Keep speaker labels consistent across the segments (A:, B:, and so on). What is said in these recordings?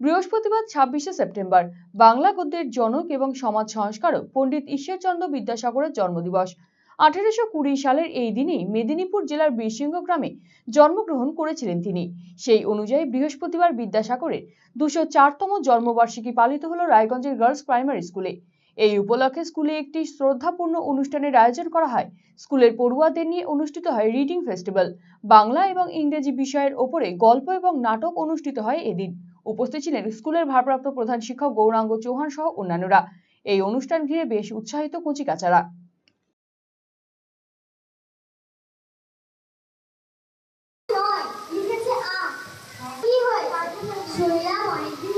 A: বৃহস্পতিবার, ছাব্বিশে সেপ্টেম্বর, বাংলা গদ্যের জনক এবং সমাজ সংস্কারক পণ্ডিত ঈশ্বরচন্দ্র বিদ্যাসাগরের জন্মদিবস। আঠেরোশো কুড়ি সালের এই দিনেই মেদিনীপুর জেলার বীরসিংহ গ্রামে জন্মগ্রহণ করেছিলেন তিনি। সেই অনুযায়ী বৃহস্পতিবার বিদ্যাসাগরের দুশো চারতম জন্মবার্ষিকী পালিত হল রায়গঞ্জের গার্লস প্রাইমারি স্কুলে। এই উপলক্ষে স্কুলে একটি শ্রদ্ধাপূর্ণ অনুষ্ঠানের আয়োজন করা হয়। স্কুলের পড়ুয়াদের নিয়ে অনুষ্ঠিত হয় রিডিং ফেস্টিভ্যাল। বাংলা এবং ইংরেজি বিষয়ের ওপরে গল্প এবং নাটক অনুষ্ঠিত হয় এদিন। উপস্থিত ছিলেন স্কুলের ভারপ্রাপ্ত প্রধান শিক্ষক গৌরাঙ্গ চৌহান সহ অন্যান্যরা। এই অনুষ্ঠান ঘিরে বেশ উৎসাহিত কচিকাচারা।
B: শুনলাম অনেকদিন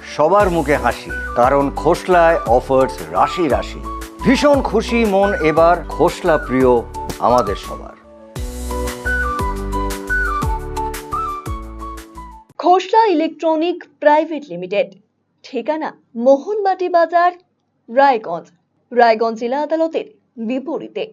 C: সবার মুখে হাসি, কারণ খোসলায় অফার্স রাশি রাশি। ভীষণ খুশি মন এবার খোসলা প্রিয় আমাদের সবার।
D: খোসলা ইলেকট্রনিক প্রাইভেট লিমিটেড, ঠিকানা মোহনবাটি বাজার রায়গঞ্জ। রায়গঞ্জ জেলা আদালতের বিপরীতে।